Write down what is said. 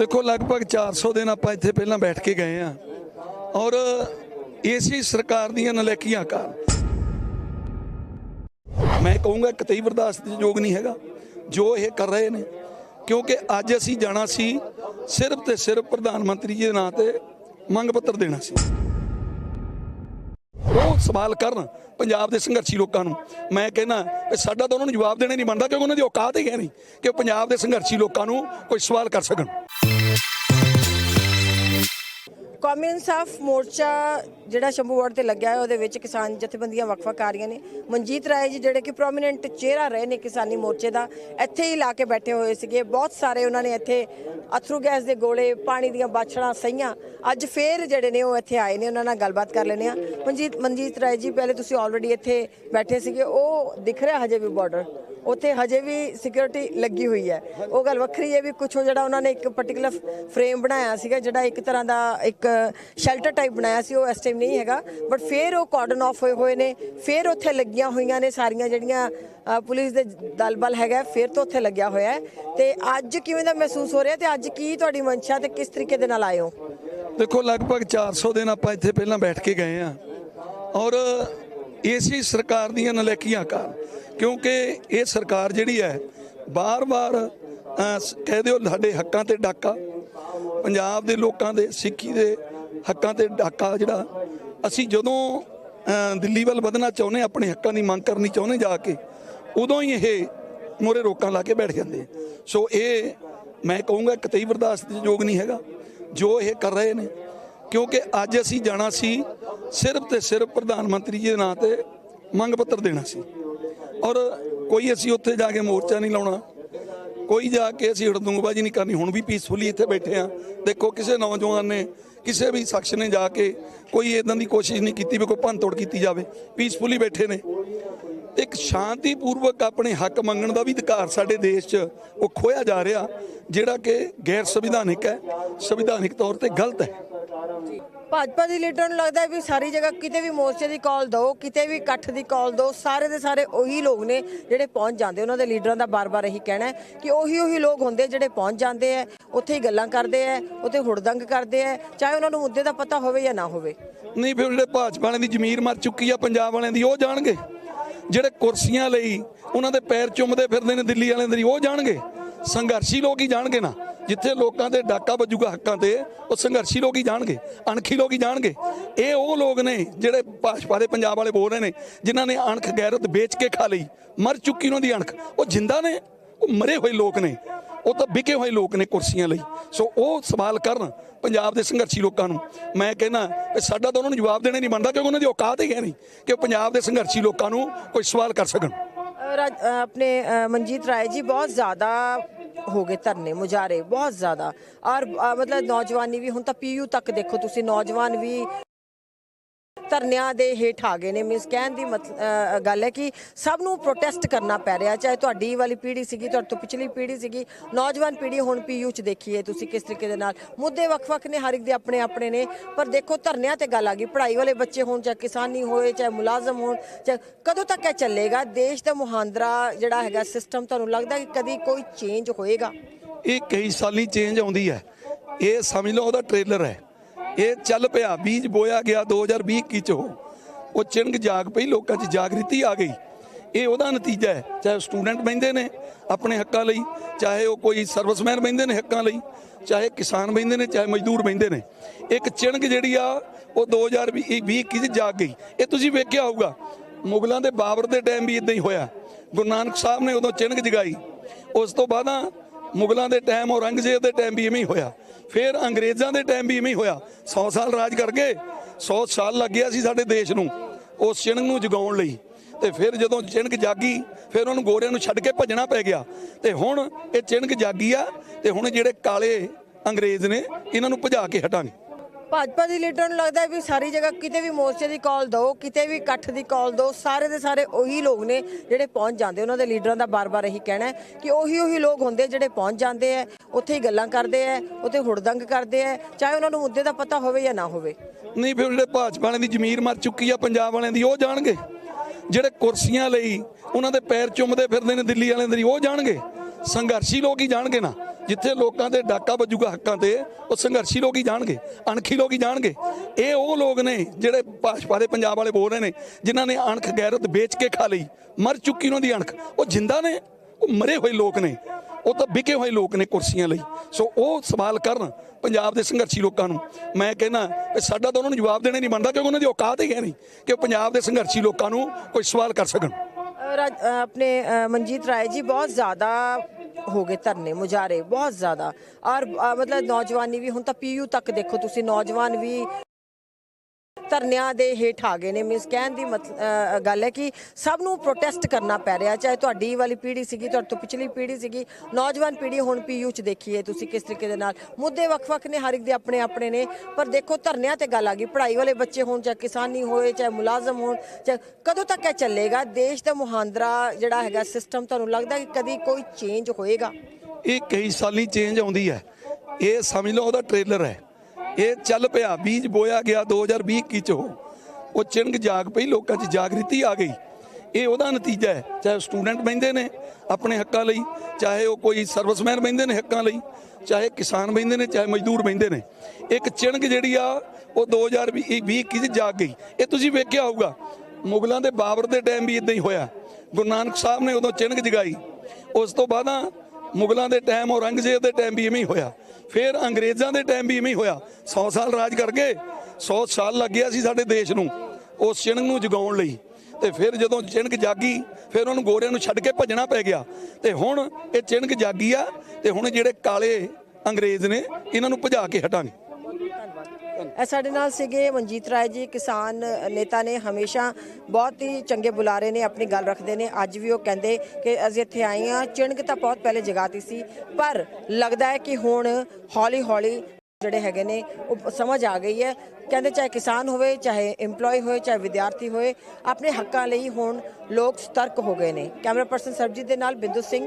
ਦੇਖੋ, ਲਗਭਗ 400 ਦਿਨ ਆਪਾਂ ਇੱਥੇ ਪਹਿਲਾਂ ਬੈਠ ਕੇ ਗਏ ਆ ਔਰ ਇਸੇ ਸਰਕਾਰ ਦੀਆਂ ਨਲੇਕੀਆਂ ਕਾਰਨ। ਮੈਂ ਕਹੂੰਗਾ ਕਿਤੇ ਬਰਦਾਸ਼ਤ ਦੇ ਯੋਗ ਨਹੀਂ ਹੈਗਾ, ਜੋ ਇਹ ਕਰ ਰਹੇ ਨੇ। ਕਿਉਂਕਿ ਅੱਜ ਅਸੀਂ ਜਾਣਾ ਸੀ, ਸਿਰਫ ਤੇ ਸਿਰਫ ਪ੍ਰਧਾਨ ਮੰਤਰੀ ਜੀ ਦੇ ਨਾਂ ਤੇ ਮੰਗ ਪੱਤਰ ਦੇਣਾ ਸੀ। ਉਹ ਸਵਾਲ ਕਰਨ ਪੰਜਾਬ ਦੇ ਸੰਘਰਸ਼ੀ ਲੋਕਾਂ ਨੂੰ। ਮੈਂ ਕਹਿੰਦਾ ਕਿ ਸਾਡਾ ਤਾਂ ਉਹਨਾਂ ਨੂੰ ਜਵਾਬ ਦੇਣਾ ਨਹੀਂ ਬਣਦਾ, ਕਿਉਂਕਿ ਉਹਨਾਂ ਦੀ ਔਕਾਤ ਹੀ ਹੈ ਨਹੀਂ ਕਿ ਉਹ ਪੰਜਾਬ ਦੇ ਸੰਘਰਸ਼ੀ ਲੋਕਾਂ ਨੂੰ ਕੋਈ ਸਵਾਲ ਕਰ ਸਕਣ। ਕੌਮੀ ਇਨਸਾਫ ਮੋਰਚਾ ਜਿਹੜਾ ਸ਼ੰਭੂ ਵਾਰਡ ਤੇ ਲੱਗਿਆ ਹੈ ਉਹਦੇ ਵਿੱਚ ਕਿਸਾਨ ਜਥੇਬੰਦੀਆਂ ਵੱਖ ਵੱਖ ਆ ਰਹੀਆਂ ਨੇ। ਮਨਜੀਤ ਰਾਏ ਜੀ ਜਿਹੜੇ ਕਿ ਪ੍ਰੋਮਿਨੈਂਟ ਚਿਹਰਾ ਰਹੇ ਨੇ ਕਿਸਾਨੀ ਮੋਰਚੇ ਦਾ, ਇੱਥੇ ਹੀ ਲਾ ਕੇ ਬੈਠੇ ਹੋਏ ਸੀਗੇ। ਬਹੁਤ ਸਾਰੇ ਉਹਨਾਂ ਨੇ ਇੱਥੇ ਅਥਰੂ ਗੈਸ ਦੇ ਗੋਲੇ, ਪਾਣੀ ਦੀਆਂ ਬਾਛੜਾਂ ਸਹੀਆਂ। ਅੱਜ ਫੇਰ ਜਿਹੜੇ ਨੇ ਉਹ ਇੱਥੇ ਆਏ ਨੇ, ਉਹਨਾਂ ਨਾਲ ਗੱਲਬਾਤ ਕਰ ਲੈਣੇ ਆ ਮਨਜੀਤ ਮਨਜੀਤ ਰਾਏ ਜੀ, ਪਹਿਲੇ ਤੁਸੀਂ ਆਲਰੇਡੀ ਇੱਥੇ ਬੈਠੇ ਸੀਗੇ। ਉਹ ਦਿਖ ਰਿਹਾ ਹਜੇ ਵੀ ਬਾਰਡਰ ਉੱਥੇ ਹਜੇ ਵੀ ਸਿਕਿਉਰਿਟੀ ਲੱਗੀ ਹੋਈ ਹੈ। ਉਹ ਗੱਲ ਵੱਖਰੀ ਹੈ ਵੀ ਕੁਝ ਜਿਹੜਾ ਉਹਨਾਂ ਨੇ ਇੱਕ ਪਾਰਟਿਕੂਲਰ ਫਰੇਮ ਬਣਾਇਆ ਸੀਗਾ, ਜਿਹੜਾ ਇੱਕ ਤਰ੍ਹਾਂ ਦਾ ਇੱਕ ਸ਼ੈਲਟਰ ਟਾਈਪ ਬਣਾਇਆ ਸੀ, ਉਹ ਇਸ ਟਾਈਮ ਨਹੀਂ ਹੈਗਾ। ਬਟ ਫਿਰ ਉਹ ਕਾਰਡਨ ਆਫ ਹੋਏ ਹੋਏ ਨੇ, ਫਿਰ ਉੱਥੇ ਲੱਗੀਆਂ ਹੋਈਆਂ ਨੇ ਸਾਰੀਆਂ ਜਿਹੜੀਆਂ ਪੁਲਿਸ ਦੇ ਦਲ ਬਲ ਹੈਗਾ ਫਿਰ ਤੋਂ ਉੱਥੇ ਲੱਗਿਆ ਹੋਇਆ ਹੈ। ਤੇ ਅੱਜ ਕਿਵੇਂ ਦਾ ਮਹਿਸੂਸ ਹੋ ਰਿਹਾ ਤੇ ਅੱਜ ਕੀ ਤੁਹਾਡੀ ਮਨਸ਼ਾ ਤੇ ਕਿਸ ਤਰੀਕੇ ਦੇ ਨਾਲ ਆਏ ਹੋ? ਦੇਖੋ, ਲਗਭਗ 400 ਦਿਨ ਆਪਾਂ ਇੱਥੇ ਪਹਿਲਾਂ ਬੈਠ ਕੇ ਗਏ ਆ ਔਰ ਇਸੇ ਸਰਕਾਰ ਦੀਆਂ ਨਲੇਕੀਆਂ ਕਾਰਨ, ਕਿਉਂਕਿ ਇਹ ਸਰਕਾਰ ਜਿਹੜੀ ਹੈ, ਬਾਰ-ਬਾਰ ਕਹਿ ਦਿਓ ਸਾਡੇ ਹੱਕਾਂ ਤੇ ਡਾਕਾ, ਪੰਜਾਬ ਦੇ ਲੋਕਾਂ ਦੇ, ਸਿੱਖੀ ਦੇ ਹੱਕਾਂ ਤੇ ਡਾਕਾ ਜਿਹੜਾ, ਅਸੀਂ ਜਦੋਂ ਦਿੱਲੀ ਵੱਲ ਵਧਣਾ ਚਾਹੁੰਦੇ, ਆਪਣੇ ਹੱਕਾਂ ਦੀ ਮੰਗ ਕਰਨੀ ਚਾਹੁੰਦੇ ਜਾ ਕੇ, ਉਦੋਂ ਹੀ ਇਹ ਮੋਰੇ ਰੋਕਾਂ ਲਾ ਕੇ ਬੈਠ ਜਾਂਦੇ ਸੋ ਇਹ, ਮੈਂ ਕਹੂੰਗਾ ਕਿਤੇ ਬਰਦਾਸ਼ਤ ਯੋਗ ਨਹੀਂ ਹੈਗਾ, ਜੋ ਇਹ ਕਰ ਰਹੇ ਨੇ, ਕਿਉਂਕਿ ਅੱਜ ਅਸੀਂ ਜਾਣਾ ਸੀ ਸਿਰਫ ਤੇ ਸਿਰਫ ਪ੍ਰਧਾਨ ਮੰਤਰੀ ਜੀ ਦੇ ਨਾਂ ਤੇ ਮੰਗ ਪੱਤਰ ਦੇਣਾ ਸੀ। ਔਰ ਕੋਈ ਅਸੀਂ ਉੱਥੇ ਜਾ ਕੇ ਮੋਰਚਾ ਨਹੀਂ ਲਾਉਣਾ। ਕੋਈ ਜਾ ਕੇ ਅਸੀਂ ਹੜਦੁੰਗਬਾਜੀ ਨਹੀਂ ਕਰਨੀ। ਹੁਣ ਵੀ ਪੀਸਫੁਲੀ ਇੱਥੇ ਬੈਠੇ ਆ ਦੇਖੋ, ਕਿਸੇ ਨੌਜਵਾਨ ਨੇ, ਕਿਸੇ ਵੀ ਸ਼ਖਸ ਨੇ ਜਾ ਕੇ ਕੋਈ ਇਦਾਂ ਦੀ ਕੋਸ਼ਿਸ਼ ਨਹੀਂ ਕੀਤੀ ਵੀ ਕੋਈ ਭੰਨ ਤੋੜ ਕੀਤੀ ਜਾਵੇ। ਪੀਸਫੁਲੀ ਬੈਠੇ ਨੇ। ਇੱਕ ਸ਼ਾਂਤੀਪੂਰਵਕ ਆਪਣੇ ਹੱਕ ਮੰਗਣ ਦਾ ਵੀ ਅਧਿਕਾਰ ਸਾਡੇ ਦੇਸ਼ 'ਚ ਉਹ ਖੋਇਆ ਜਾ ਰਿਹਾ, ਜਿਹੜਾ ਕਿ ਗੈਰ ਸੰਵਿਧਾਨਿਕ ਹੈ। ਸੰਵਿਧਾਨਿਕ ਤੌਰ ਤੇ ਗਲਤ ਹੈ। ਭਾਜਪਾ ਦੀ ਲੀਡਰ ਨੂੰ ਲੱਗਦਾ ਵੀ ਸਾਰੀ ਜਗ੍ਹਾ ਕਿਤੇ ਵੀ ਮੋਰਚੇ ਦੀ ਕਾਲ ਦਿਓ ਕਿਤੇ ਵੀ ਇਕੱਠ ਦੀ ਕਾਲ ਦਿਓ ਸਾਰੇ ਦੇ ਸਾਰੇ ਉਹੀ ਲੋਕ ਨੇ ਜਿਹੜੇ ਪਹੁੰਚ ਜਾਂਦੇ। ਉਹਨਾਂ ਦੇ ਲੀਡਰਾਂ ਦਾ ਬਾਰ-ਬਾਰ ਇਹੀ ਕਹਿਣਾ ਹੈ ਕਿ ਉਹੀ ਉਹੀ ਲੋਕ ਹੁੰਦੇ ਜਿਹੜੇ ਪਹੁੰਚ ਜਾਂਦੇ ਆ ਉੱਥੇ ਹੀ ਗੱਲਾਂ ਕਰਦੇ ਆ ਉੱਥੇ ਹੁੜਦੰਗ ਕਰਦੇ ਆ ਚਾਹੇ ਉਹਨਾਂ ਨੂੰ ਮੁੱਦੇ ਦਾ ਪਤਾ ਹੋਵੇ ਜਾਂ ਨਾ ਹੋਵੇ। ਨਹੀਂ ਫਿਰ ਜਿਹੜੇ ਭਾਜਪਾ ਵਾਲਿਆਂ ਦੀ ਜ਼ਮੀਰ ਮਰ ਚੁੱਕੀ ਆ ਪੰਜਾਬ ਵਾਲਿਆਂ ਦੀ ਉਹ ਜਾਣਗੇ। ਜਿਹੜੇ ਕੁਰਸੀਆਂ ਲਈ ਉਹਨਾਂ ਦੇ ਪੈਰ ਚੁੰਮਦੇ ਫਿਰਦੇ ਨੇ ਦਿੱਲੀ ਵਾਲਿਆਂ ਦੇ ਉਹ ਜਾਣਗੇ। ਸੰਘਰਸ਼ੀ ਲੋਕ ਹੀ ਜਾਣਗੇ ਨਾ। ਜਿੱਥੇ ਲੋਕਾਂ ਦੇ ਡਾਕਾ ਵੱਜੂਗਾ ਹੱਕਾਂ ਤੇ, ਉਹ ਸੰਘਰਸ਼ੀ ਲੋਕ ਹੀ ਜਾਣਗੇ, ਅਣਖੀ ਲੋਕ ਹੀ ਜਾਣਗੇ। ਇਹ ਉਹ ਲੋਕ ਨੇ ਜਿਹੜੇ ਭਾਜਪਾ ਦੇ ਪੰਜਾਬ ਵਾਲੇ ਬੋਲ ਰਹੇ ਨੇ, ਜਿਨ੍ਹਾਂ ਨੇ ਅਣਖ ਗੈਰਤ ਵੇਚ ਕੇ ਖਾ ਲਈ, ਮਰ ਚੁੱਕੀ ਉਹਨਾਂ ਦੀ ਅਣਖ। ਉਹ ਜਿੰਦਾ ਨੇ, ਉਹ ਮਰੇ ਹੋਏ ਲੋਕ ਨੇ, ਉਹ ਤਾਂ ਵਿਕੇ ਹੋਏ ਲੋਕ ਨੇ ਕੁਰਸੀਆਂ ਲਈ। ਸੋ ਉਹ ਸਵਾਲ ਕਰਨ ਪੰਜਾਬ ਦੇ ਸੰਘਰਸ਼ੀ ਲੋਕਾਂ ਨੂੰ। ਮੈਂ ਕਹਿੰਦਾ ਕਿ ਸਾਡਾ ਤਾਂ ਉਹਨਾਂ ਨੂੰ ਜਵਾਬ ਦੇਣੇ ਨਹੀਂ ਬਣਦਾ, ਕਿਉਂਕਿ ਉਹਨਾਂ ਦੀ ਔਕਾਤ ਹੀ ਹੈ ਨਹੀਂ ਕਿ ਉਹ ਪੰਜਾਬ ਦੇ ਸੰਘਰਸ਼ੀ ਲੋਕਾਂ ਨੂੰ ਕੋਈ ਸਵਾਲ ਕਰ ਸਕਣ। ਰਾਜ- ਆਪਣੇ ਮਨਜੀਤ ਰਾਏ ਜੀ, ਬਹੁਤ ਜ਼ਿਆਦਾ ਹੋ ਗਏ ਧਰਨੇ ਮੁਜ਼ਾਰੇ ਬਹੁਤ ਜ਼ਿਆਦਾ। ਔਰ ਅ, ਮਤਲਬ ਨੌਜਵਾਨੀ ਵੀ ਹੁਣ ਤਾਂ ਪੀਯੂ ਤੱਕ ਦੇਖੋ ਤੁਸੀਂ ਨੌਜਵਾਨ ਵੀ ਧਰਨਿਆਂ ਦੇ ਹੇਠ ਆ ਗਏ ਨੇ। ਮੀਨਸ ਕਹਿਣ ਦੀ ਮਤ- ਗੱਲ ਹੈ ਕਿ ਸਭ ਨੂੰ ਪ੍ਰੋਟੈਸਟ ਕਰਨਾ ਪੈ ਰਿਹਾ। ਚਾਹੇ ਤੁਹਾਡੀ ਵਾਲੀ ਪੀੜ੍ਹੀ ਸੀਗੀ, ਤੁਹਾਡੇ ਤੋਂ ਪਿਛਲੀ ਪੀੜ੍ਹੀ ਸੀਗੀ, ਨੌਜਵਾਨ ਪੀੜ੍ਹੀ ਹੁਣ ਪੀਯੂ ਚ ਦੇਖੀਏ ਤੁਸੀਂ ਕਿਸ ਤਰੀਕੇ ਦੇ ਨਾਲ। ਮੁੱਦੇ ਵੱਖ-ਵੱਖ ਨੇ, ਹਰ ਇੱਕ ਦੇ ਆਪਣੇ ਆਪਣੇ ਨੇ। ਪਰ ਦੇਖੋ, ਧਰਨਿਆਂ ਤੇ ਗੱਲ ਆ ਗਈ। ਪੜ੍ਹਾਈ ਵਾਲੇ ਬੱਚੇ ਹੋਣ, ਚਾਹੇ ਕਿਸਾਨੀ ਹੋਏ ਚਾਹੇ ਮੁਲਾਜ਼ਮ ਹੋਣ, ਚਾਹੇ ਕਦੋਂ ਤੱਕ ਇਹ ਚੱਲੇਗਾ? ਦੇਸ਼ ਦਾ ਮੁਹਾਂਦਰਾ ਜਿਹੜਾ ਹੈਗਾ ਸਿਸਟਮ ਤੁਹਾਨੂੰ ਲੱਗਦਾ ਕਿ ਕਦੀ ਕੋਈ ਚੇਂਜ ਹੋਏਗਾ? ਇਹ ਕਈ ਸਾਲੀ ਚੇਂਜ ਆਉਂਦੀ ਹੈ। ਇਹ ਸਮਝ ਲਓ, ਉਹਦਾ ਟ੍ਰੇਲਰ ਹੈ। ਇਹ ਚੱਲ ਪਿਆ, ਬੀਜ ਬੋਇਆ ਗਿਆ 2020 21 ਚ। ਉਹ ਉਹ ਚਿੰਗ ਜਾਗ ਪਈ, ਲੋਕਾਂ 'ਚ ਜਾਗ੍ਰਿਤੀ ਆ ਗਈ। ਇਹ ਉਹਦਾ ਨਤੀਜਾ ਹੈ, ਚਾਹੇ ਸਟੂਡੈਂਟ ਬੈਂਦੇ ਨੇ ਆਪਣੇ ਹੱਕਾਂ ਲਈ, ਚਾਹੇ ਉਹ ਕੋਈ ਸਰਵਿਸਮੈਨ ਬੈਂਦੇ ਨੇ ਹੱਕਾਂ ਲਈ, ਚਾਹੇ ਕਿਸਾਨ ਬੈਂਦੇ ਨੇ, ਚਾਹੇ ਮਜ਼ਦੂਰ ਬੈਂਦੇ ਨੇ। ਇੱਕ ਚਿਣਗ ਜਿਹੜੀ ਆ, ਉਹ 2020 21 ਚ ਜਾਗ ਗਈ। ਇਹ ਤੁਸੀਂ ਵੇਖਿਆ ਹੋਊਗਾ, ਮੁਗਲਾਂ ਦੇ ਬਾਬਰ ਦੇ ਟਾਈਮ ਵੀ ਇਦਾਂ ਹੀ ਹੋਇਆ। ਗੁਰੂ ਨਾਨਕ ਸਾਹਿਬ ਨੇ ਉਦੋਂ ਚਿੰਗ ਜਗਾਈ। ਉਸ ਤੋਂ ਬਾਅਦ ਮੁਗਲਾਂ ਦੇ ਟਾਈਮ ਔਰੰਗਜ਼ੇਬ ਦੇ ਟਾਈਮ ਵੀ ਇਵੇਂ ਹੀ ਹੋਇਆ। ਫਿਰ ਅੰਗਰੇਜ਼ਾਂ ਦੇ ਟਾਈਮ ਵੀ ਇਵੇਂ ਹੀ ਹੋਇਆ। 100 ਸਾਲ ਰਾਜ ਕਰ ਗਏ 100 ਸਾਲ ਲੱਗ ਗਿਆ ਸੀ ਸਾਡੇ ਦੇਸ਼ ਨੂੰ, ਉਸ ਚਿਣਗ ਨੂੰ ਜਗਾਉਣ ਲਈ। ਤੇ ਫਿਰ ਜਦੋਂ ਚਿਣਗ ਜਾਗੀ, ਫਿਰ ਉਹਨੂੰ ਗੋਰਿਆਂ ਨੂੰ ਛੱਡ ਕੇ ਭੱਜਣਾ ਪੈ ਗਿਆ। ਤੇ ਹੁਣ ਇਹ ਚਿਣਗ ਜਾਗੀ ਆ, ਤੇ ਹੁਣ ਜਿਹੜੇ ਕਾਲੇ ਅੰਗਰੇਜ਼ ਨੇ, ਇਹਨਾਂ ਨੂੰ ਭਜਾ ਕੇ ਹਟਾਂਗੇ। ਭਾਜਪਾ ਦੀ ਲੀਡਰ ਨੂੰ ਲੱਗਦਾ ਵੀ ਸਾਰੀ ਜਗ੍ਹਾ ਕਿਤੇ ਵੀ ਮੋਰਚੇ ਦੀ ਕਾਲ ਦਿਓ, ਕਿਤੇ ਵੀ ਇਕੱਠ ਦੀ ਕਾਲ ਦਿਓ, ਸਾਰੇ ਦੇ ਸਾਰੇ ਉਹੀ ਲੋਕ ਨੇ ਜਿਹੜੇ ਪਹੁੰਚ ਜਾਂਦੇ, ਉਹਨਾਂ ਦੇ ਲੀਡਰਾਂ ਦਾ ਬਾਰ-ਬਾਰ ਇਹੀ ਕਹਿਣਾ ਹੈ ਕਿ ਉਹੀ ਉਹੀ ਲੋਕ ਹੁੰਦੇ ਜਿਹੜੇ ਪਹੁੰਚ ਜਾਂਦੇ ਆ, ਉੱਥੇ ਹੀ ਗੱਲਾਂ ਕਰਦੇ ਆ, ਉੱਥੇ ਹੁੜਦੰਗ ਕਰਦੇ ਆ, ਚਾਹੇ ਉਹਨਾਂ ਨੂੰ ਮੁੱਦੇ ਦਾ ਪਤਾ ਹੋਵੇ ਜਾਂ ਨਾ ਹੋਵੇ। ਨਹੀਂ, ਫਿਰ ਜਿਹੜੇ ਭਾਜਪਾ ਵਾਲਿਆਂ ਦੀ ਜ਼ਮੀਰ ਮਰ ਚੁੱਕੀ ਆ, ਪੰਜਾਬ ਵਾਲਿਆਂ ਦੀ ਉਹ ਜਾਣਗੇ। ਜਿਹੜੇ ਕੁਰਸੀਆਂ ਲਈ ਉਹਨਾਂ ਦੇ ਪੈਰ ਚੁੰਮਦੇ ਫਿਰਦੇ ਨੇ ਦਿੱਲੀ ਵਾਲਿਆਂ ਦੇ ਉਹ ਜਾਣਗੇ। ਸੰਘਰਸ਼ੀ ਲੋਕ ਹੀ ਜਾਣਗੇ ਨਾ। ਜਿੱਥੇ ਲੋਕਾਂ ਦੇ ਡਾਕਾ ਵੱਜੂਗਾ ਹੱਕਾਂ ਤੇ, ਉਹ ਸੰਘਰਸ਼ੀ ਲੋਕ ਹੀ ਜਾਣਗੇ, ਅਣਖੀ ਲੋਕ ਹੀ ਜਾਣਗੇ। ਇਹ ਉਹ ਲੋਕ ਨੇ ਜਿਹੜੇ ਭਾਜਪਾ ਦੇ ਪੰਜਾਬ ਵਾਲੇ ਬੋਲ ਰਹੇ ਨੇ, ਜਿਨ੍ਹਾਂ ਨੇ ਅਣਖ ਗੈਰਤ ਵੇਚ ਕੇ ਖਾ ਲਈ, ਮਰ ਚੁੱਕੀ ਉਹਨਾਂ ਦੀ ਅਣਖ। ਉਹ ਜਿੰਦਾ ਨੇ, ਉਹ ਮਰੇ ਹੋਏ ਲੋਕ ਨੇ, ਉਹ ਤਾਂ ਵਿਕੇ ਹੋਏ ਲੋਕ ਨੇ ਕੁਰਸੀਆਂ ਲਈ। ਸੋ ਉਹ ਸਵਾਲ ਕਰਨ ਪੰਜਾਬ ਦੇ ਸੰਘਰਸ਼ੀ ਲੋਕਾਂ ਨੂੰ। ਮੈਂ ਕਹਿੰਦਾ ਵੀ ਸਾਡਾ ਤਾਂ ਉਹਨਾਂ ਨੂੰ ਜਵਾਬ ਦੇਣੇ ਨਹੀਂ ਬਣਦਾ, ਕਿਉਂਕਿ ਉਹਨਾਂ ਦੀ ਔਕਾਤ ਹੀ ਹੈ ਨਹੀਂ ਕਿ ਉਹ ਪੰਜਾਬ ਦੇ ਸੰਘਰਸ਼ੀ ਲੋਕਾਂ ਨੂੰ ਕੋਈ ਸਵਾਲ ਕਰ ਸਕਣ। ਰਾਜ- ਆਪਣੇ ਮਨਜੀਤ ਰਾਏ ਜੀ, ਬਹੁਤ ਜ਼ਿਆਦਾ ਹੋ ਗਏ ਧਰਨੇ ਮੁਜ਼ਾਰੇ ਬਹੁਤ ਜ਼ਿਆਦਾ। ਔਰ ਅ, ਮਤਲਬ ਨੌਜਵਾਨੀ ਵੀ ਹੁਣ ਤਾਂ ਪੀਯੂ ਤੱਕ ਦੇਖੋ ਤੁਸੀਂ ਨੌਜਵਾਨ ਵੀ ਧਰਨਿਆਂ ਦੇ ਹੇਠ ਆ ਗਏ ਨੇ। ਮੀਨਸ ਕਹਿਣ ਦੀ ਮਤ- ਗੱਲ ਹੈ ਕਿ ਸਭ ਨੂੰ ਪ੍ਰੋਟੈਸਟ ਕਰਨਾ ਪੈ ਰਿਹਾ। ਚਾਹੇ ਤੁਹਾਡੀ ਵਾਲੀ ਪੀੜ੍ਹੀ ਸੀਗੀ, ਤੁਹਾਡੇ ਤੋਂ ਪਿਛਲੀ ਪੀੜ੍ਹੀ ਸੀਗੀ, ਨੌਜਵਾਨ ਪੀੜ੍ਹੀ ਹੁਣ ਪੀਯੂ ਚ ਦੇਖੀਏ ਤੁਸੀਂ ਕਿਸ ਤਰੀਕੇ ਦੇ ਨਾਲ। ਮੁੱਦੇ ਵੱਖ-ਵੱਖ ਨੇ, ਹਰ ਇੱਕ ਦੇ ਆਪਣੇ ਆਪਣੇ ਨੇ। ਪਰ ਦੇਖੋ, ਧਰਨਿਆਂ ਤੇ ਗੱਲ ਆ ਗਈ। ਪੜ੍ਹਾਈ ਵਾਲੇ ਬੱਚੇ ਹੋਣ, ਚਾਹੇ ਕਿਸਾਨੀ ਹੋਏ ਚਾਹੇ ਮੁਲਾਜ਼ਮ ਹੋਣ, ਚਾਹੇ ਕਦੋਂ ਤੱਕ ਇਹ ਚੱਲੇਗਾ? ਦੇਸ਼ ਦਾ ਮੁਹਾਂਦਰਾ ਜਿਹੜਾ ਹੈਗਾ ਸਿਸਟਮ ਤੁਹਾਨੂੰ ਲੱਗਦਾ ਕਿ ਕਦੀ ਕੋਈ ਚੇਂਜ ਹੋਏਗਾ? ਇਹ ਕਈ ਸਾਲੀ ਚੇਂਜ ਆਉਂਦੀ ਹੈ। ਇਹ ਸਮਝ ਲਓ, ਉਹਦਾ ਟ੍ਰੇਲਰ ਹੈ। ਇਹ ਚੱਲ ਪਿਆ, ਬੀਜ ਬੋਇਆ ਗਿਆ 2020 21 ਚ। ਉਹ ਉਹ ਚਿੰਗ ਜਾਗ ਪਈ, ਲੋਕਾਂ 'ਚ ਜਾਗ੍ਰਿਤੀ ਆ ਗਈ। ਇਹ ਉਹਦਾ ਨਤੀਜਾ ਹੈ, ਚਾਹੇ ਸਟੂਡੈਂਟ ਬੈਂਦੇ ਨੇ ਆਪਣੇ ਹੱਕਾਂ ਲਈ, ਚਾਹੇ ਉਹ ਕੋਈ ਸਰਵਿਸਮੈਨ ਬੈਂਦੇ ਨੇ ਹੱਕਾਂ ਲਈ, ਚਾਹੇ ਕਿਸਾਨ ਬੈਂਦੇ ਨੇ, ਚਾਹੇ ਮਜ਼ਦੂਰ ਬੈਂਦੇ ਨੇ। ਇੱਕ ਚਿੰਗ ਜਿਹੜੀ ਆ, ਉਹ 2020 21 ਚ ਜਾਗ ਗਈ। ਇਹ ਤੁਸੀਂ ਵੇਖਿਆ ਹੋਊਗਾ, ਮੁਗਲਾਂ ਦੇ ਬਾਬਰ ਦੇ ਟਾਈਮ ਵੀ ਇਦਾਂ ਹੀ ਹੋਇਆ। ਗੁਰੂ ਨਾਨਕ ਸਾਹਿਬ ਨੇ ਉਦੋਂ ਚਿੰਗ ਜਗਾਈ। ਉਸ ਤੋਂ ਬਾਅਦ ਮੁਗਲਾਂ ਦੇ ਟਾਈਮ ਔਰੰਗਜ਼ੇਬ ਦੇ ਟਾਈਮ ਵੀ ਇਵੇਂ ਹੀ ਹੋਇਆ। ਫਿਰ ਅੰਗਰੇਜ਼ਾਂ ਦੇ ਟਾਈਮ ਵੀ ਇਵੇਂ ਹੀ ਹੋਇਆ। 100 ਸਾਲ ਰਾਜ ਕਰ ਗਏ 100 ਸਾਲ ਲੱਗਿਆ ਸੀ ਸਾਡੇ ਦੇਸ਼ ਨੂੰ, ਉਸ ਚਿਣਗ ਨੂੰ ਜਗਾਉਣ ਲਈ। ਤੇ ਫਿਰ ਜਦੋਂ ਚਿਣਗ ਜਾਗੀ, ਫਿਰ ਉਹਨੂੰ ਗੋਰਿਆਂ ਨੂੰ ਛੱਡ ਕੇ ਭੱਜਣਾ ਪੈ ਗਿਆ। ਤੇ ਹੁਣ ਇਹ ਚਿਣਗ ਜਾਗੀ ਆ, ਤੇ ਹੁਣ ਜਿਹੜੇ ਕਾਲੇ ਅੰਗਰੇਜ਼ ਨੇ, ਇਹਨਾਂ ਨੂੰ ਭਜਾ ਕੇ ਹਟਾਂਗੇ। ਇਹ ਸਾਡੇ ਨਾਲ ਸੀਗੇ ਮਨਜੀਤ ਰਾਏ ਜੀ, ਕਿਸਾਨ ਨੇਤਾ ਨੇ, ਹਮੇਸ਼ਾ ਬਹੁਤ ਹੀ ਚੰਗੇ ਬੁਲਾਰੇ ਨੇ, ਆਪਣੀ ਗੱਲ ਰੱਖਦੇ ਨੇ। ਅੱਜ ਵੀ ਉਹ ਕਹਿੰਦੇ ਕਿ ਅਸੀਂ ਇੱਥੇ ਆਏ ਹਾਂ। ਚਿਣਕ ਤਾਂ ਬਹੁਤ ਪਹਿਲੇ ਜਗਾਤੀ ਸੀ, ਪਰ ਲੱਗਦਾ ਹੈ ਕਿ ਹੁਣ ਹੌਲੀ ਹੌਲੀ ਜਿਹੜੇ ਹੈਗੇ ਨੇ, ਉਹ ਸਮਝ ਆ ਗਈ ਹੈ। ਕਹਿੰਦੇ ਚਾਹੇ ਕਿਸਾਨ ਹੋਵੇ, ਚਾਹੇ EMPLOYE ਹੋਵੇ ਚਾਹੇ ਵਿਦਿਆਰਥੀ ਹੋਵੇ ਆਪਣੇ ਹੱਕਾਂ ਲਈ ਹੁਣ ਲੋਕ ਸਤਰਕ ਹੋ ਗਏ ਨੇ। ਕੈਮਰਾ ਪਰਸਨ ਸਰਬਜੀਤ ਦੇ ਨਾਲ ਬਿੰਦੂ ਸਿੰਘ।